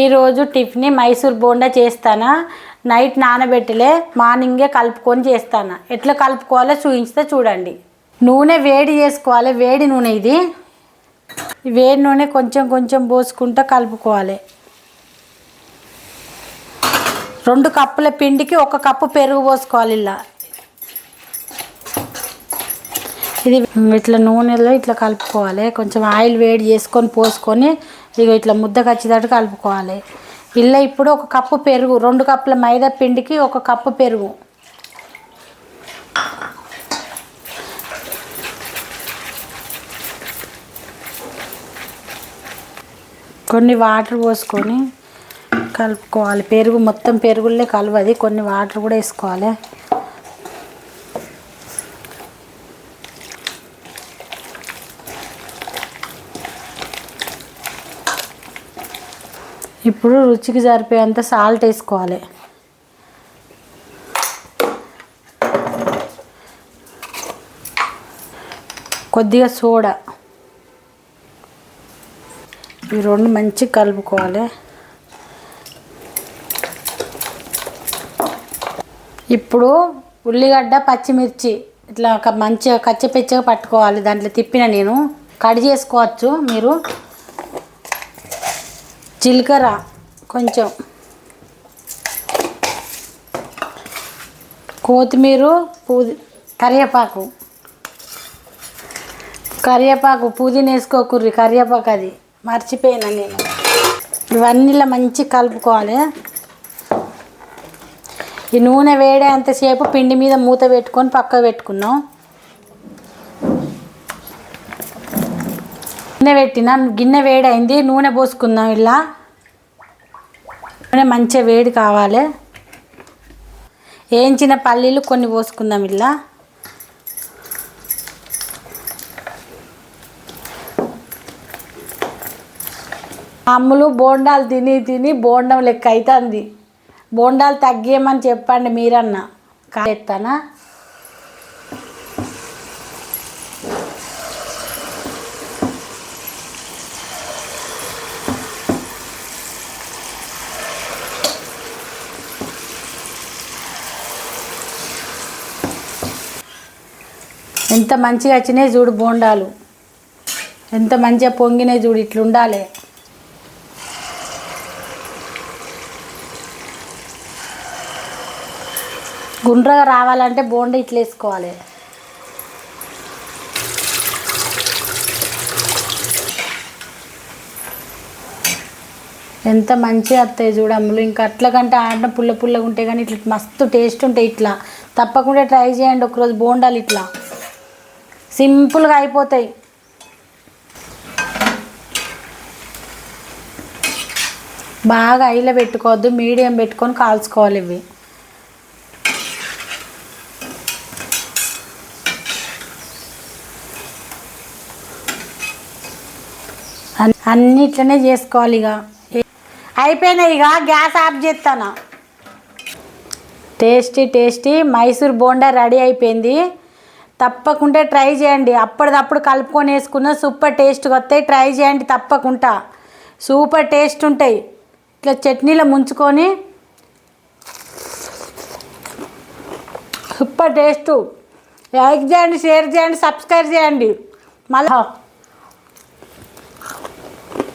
ఈరోజు టిఫిన్ మైసూర్ బోండా చేస్తానా? నైట్ నానబెట్టలే మార్నింగే కలుపుకొని చేస్తాను? ఎట్లా కలుపుకోవాలో చూపిస్తే చూడండి. నూనె వేడి చేసుకోవాలి. వేడి నూనె ఇది. వేడి నూనె కొంచెం కొంచెం పోసుకుంటూ కలుపుకోవాలి. రెండు కప్పుల పిండికి ఒక కప్పు పెరుగు పోసుకోవాలి ఇలా. ఇది ఇట్లా నూనెలో ఇట్లా కలుపుకోవాలి. కొంచెం ఆయిల్ వేడి చేసుకొని పోసుకొని ఇక ఇట్లా ముద్దకు వచ్చేటట్టు కలుపుకోవాలి. ఇలా ఇప్పుడు ఒక కప్పు పెరుగు రెండు కప్పుల మైదా పిండికి ఒక కప్పు పెరుగు. కొన్ని వాటర్ పోసుకొని కలుపుకోవాలి. పెరుగు మొత్తం పెరుగులే కలవది. కొన్ని వాటర్ కూడా వేసుకోవాలి. ఇప్పుడు రుచికి సరిపోయేంత సాల్ట్ వేసుకోవాలి. కొద్దిగా సోడా. ఈ రెండు మంచిగా కలుపుకోవాలి. ఇప్పుడు ఉల్లిగడ్డ పచ్చిమిర్చి ఇట్లా ఒక మంచిగా కచ్చపెచ్చగా పట్టుకోవాలి. దాంట్లో తిప్పిన నేను. కట్ చేసుకోవచ్చు మీరు. జీలకర్ర కొంచెం. కొత్తిమీర పుది కరివేపాకు. కరివేపాకు పుదీనా వేసుకోకుర్రి కరివేపాకు అది. మర్చిపోయినా నేను. ఇవన్నీలా మంచి కలుపుకోవాలి. ఈ నూనె వేడేంతసేపు పిండి మీద మూత పెట్టుకొని పక్క పెట్టుకున్నాం. గిన్నె పెట్టినాం గిన్నె వేడైంది నూనె పోసుకుందాం ఇలా. నూనె మంచిగా వేడి కావాలి. వేయించిన పల్లీలు కొన్ని పోసుకుందాం ఇలా. అమ్ములు బోండాలు తిని తిని బోండం లెక్క అవుతుంది బోండాలు తగ్గేయమని చెప్పండి మీరన్నా. కాస్తానా ఎంత మంచిగా వచ్చినాయి చూడు బోండాలు. ఎంత మంచిగా పొంగినాయి చూడు ఇట్లుండాలి. గుండ్రగా రావాలంటే బోండా ఇట్లా వేసుకోవాలి. ఎంత మంచిగా వస్తాయి చూడమ్ములు ఇంకా అట్లా కంటే ఆడిన పుల్ల పుల్లగా ఉంటాయి కానీ ఇట్లా మస్తు టేస్ట్ ఉంటాయి ఇట్లా. తప్పకుండా ట్రై చేయండి ఒకరోజు బోండాలు ఇట్లా. సింపుల్గా అయిపోతాయి. బాగా ఐలో పెట్టుకోవద్దు మీడియం పెట్టుకొని కాల్చుకోవాలి ఇవి. అన్- అన్ని ఇట్లనే చేసుకోవాలి ఇక. అయిపోయినాయి ఇక గ్యాస్ ఆఫ్ చేస్తాను tasty tasty Mysore bonda ready అయిపోయింది. తప్పకుండా ట్రై చేయండి. అప్పటిదప్పుడు కలుపుకొని వేసుకున్న సూపర్ టేస్ట్గా వస్తాయి. ట్రై చేయండి తప్పకుండా. సూపర్ టేస్ట్ ఉంటాయి. ఇట్లా చట్నీలో ముంచుకొని సూపర్ టేస్ట్. లైక్ చేయండి షేర్ చేయండి సబ్స్క్రైబ్ చేయండి. మళ్ళీ